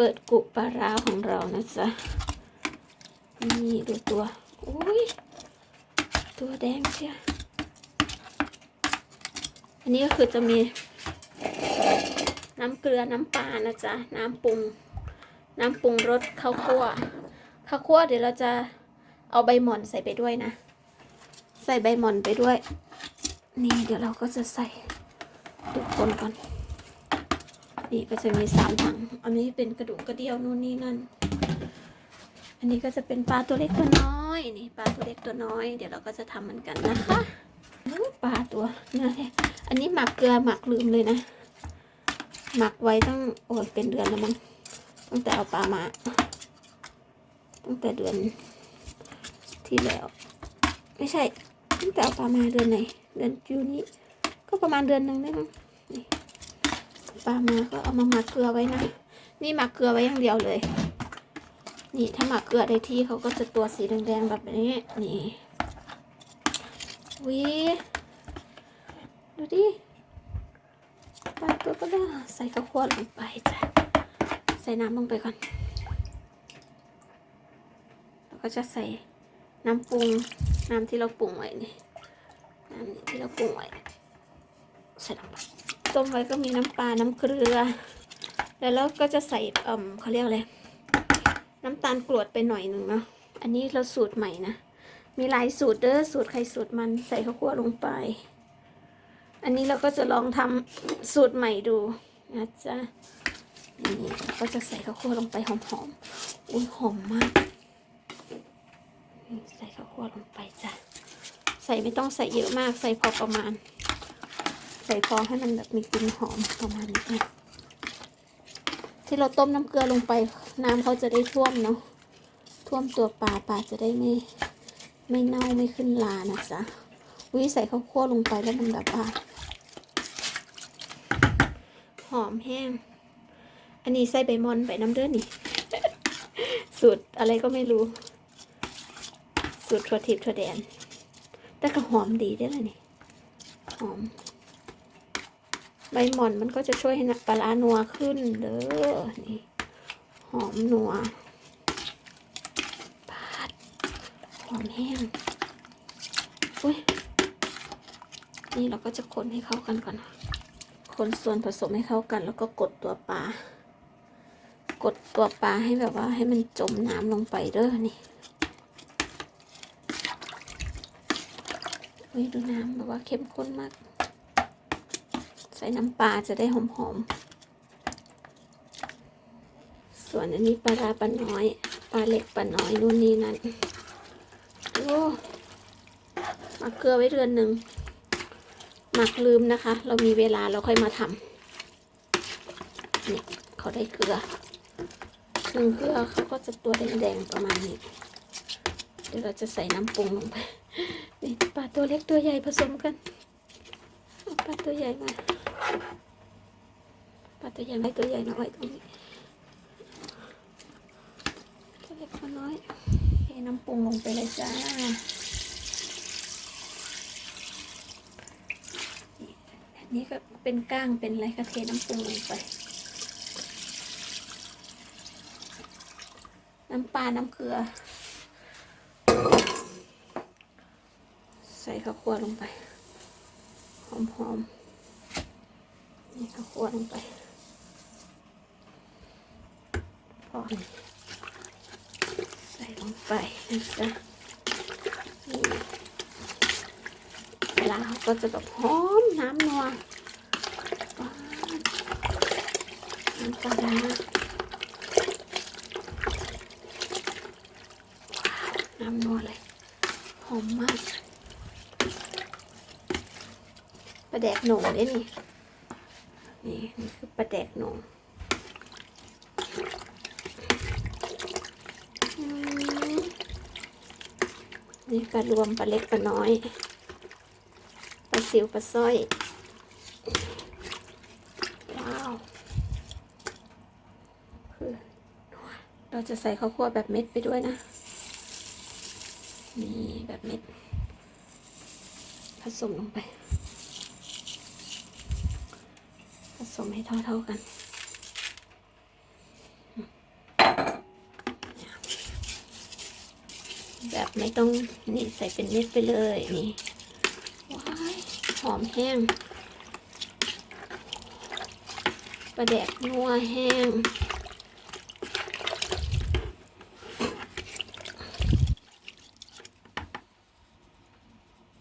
เปิดกุปลาร้าของเรานะจ๊ะ นี่ดูตัว อุ้ย ตัวแดงเชียอันนี้ก็คือจะมี น้ำเกลือน้ำปลานะจ๊ะ น้ำปรุง น้ำปรุงรสข้าวคั่ว ข้าวคั่วเดี๋ยวเราจะเอาใบหม่อนใส่ไปด้วยนะ ใส่ใบหม่อนไปด้วย นี่เดี๋ยวเราก็จะใส่ทุกคนก่อน นี่ก็จะมีสามถัง อันนี้เป็นกระดูกกระเดี่ยวนู่นนี่นั่น อันนี้ก็จะเป็นปลาตัวเล็กตัวน้อย นี่ปลาตัวเล็กตัวน้อย เดี๋ยวเราก็จะทำเหมือนกันนะคะปลาตัวน่าแท้อันนี้หมักเกลือหมักลืมเลยนะ หมักไว้ตั้งโอ้ยเป็นเดือนแล้วมั้ง ตั้งแต่เอาปลามา ตั้งแต่เดือนที่แล้ว ไม่ใช่ตั้งแต่เอาปลามาเดือนไหน เดือนจูนี้ ก็ประมาณเดือนหนึ่งได้มั้ง ปลามาก็เอามาหมักเกลือไว้นะ นี่หมักเกลือไว้อย่างเดียวเลย นี่ถ้าหมักเกลือได้ที่เขาก็จะตัวสีแดงๆแบบนี้ นี่วิดูดิปลาตัวก็ได้ใส่ข้าวคั่วลงไปจ้ะ ใส่น้ำลงไปก่อน แล้วก็จะใส่น้ำปรุง น้ำที่เราปรุงไว้นี่ น้ำที่เราปรุงไว้ใส่ลงไป ต้มไว้ก็มีน้ำปลา น้ำเกลือ แล้วเราก็จะใส่เอ่มเขาเรียกอะไรน้ำตาลกรวดไปหน่อยหนึ่งเนาะ อันนี้เราสูตรใหม่นะ มีหลายสูตรเด้อ สูตรใครสูตรมัน ใส่ข้าวคั่วลงไป อันนี้เราก็จะลองทำสูตรใหม่ดูนะจ๊ะนี่ก็จะใส่ข้าวคั่วลงไปหอมๆ อุ้ยหอมมาก ใส่ข้าวคั่วลงไปจ้ะ ใส่ไม่ต้องใส่เยอะมาก ใส่พอประมาณ ใส่พองให้มันแบบมีกลิ่นหอมประมาณนี้นะที่เราต้มน้ำเกลือลงไป น้ำเขาจะได้ท่วมเนาะ ท่วมตัวปลาปลาจะได้ไม่ไม่เน่าไม่ขึ้นลานะจ๊ะวิใส่ข้าวคั่วลงไปแล้วมันแบบว่าหอมแห้ง อันนี้ใส่ใบมอนใบน้ำเดือนี่ สูตรอะไรก็ไม่รู้ สูตรถั่วทิพย์ถั่วแดน แต่ก็หอมดีได้เลยนี่ หอม ใบหม่อนมันก็จะช่วยให้ปลานัวขึ้นเด้อนี่หอมนัวปาดหอมแห้งอุ้ยนี่เราก็จะคนให้เข้ากันก่อนคนส่วนผสมให้เข้ากัน แล้วก็กดตัวปลากดตัวปลาให้แบบว่าให้มันจมน้ำลงไปเด้อนี่อุ้ยดูน้ำแบบว่าเข้มข้นมาก ใส่น้ำปลาจะได้หอมๆ ส่วนอันนี้ปลาราปลาน้อย ปลาเล็กปลาน้อยนู่นนี่นั่น โอ้หมักเกลือไว้เดือนหนึ่งหมักลืมนะคะ เรามีเวลาเราค่อยมาทำเนี่ยเขาได้เกลือหนึ่งเกลือเขาก็จะตัวแดงๆประมาณนี้ เดี๋ยวเราจะใส่น้ำปรุงลงไปนี่ปลาตัวเล็กตัวใหญ่ผสมกัน ปลาตัวใหญ่มาปลาตัวใหญ่ไว้ตัวใหญ่มาไว้ตรงนี้ตัวเล็กตัวน้อยเทน้ำปรุงลงไปเลยจ้าอันนี้ก็เป็นก้างเป็นอะไรก็เทน้ำปรุงลงไป น้ำปลา น้ำเกลือ ใส่ข้าวคั่วลงไป หอมๆนี่ข้าวคั่วลงไปพอใส่ลงไปนะจ๊ะนี่ปลาเขาก็จะแบบหอมน้ำนัวว้าวน้ำปลาร้าว้าวน้ำนัวเลย หอมมาก ปลาแดกหนุ่มเด้นี่ นี่นี่คือปลาแดกหนุ่มอืมนี่ปลารวมปลาเล็กปลาน้อยปลาซิวปลาสร้อย ว้าวคือเราจะใส่ข้าวคั่วแบบเม็ดไปด้วยนะ นี่แบบเม็ด ผสมลงไป สมให้เท่าๆกันแบบไม่ต้องนี่ใส่เป็นเม็ดไปเลยนี่ว้ายหอมแห้งประแดกนัวแห้ง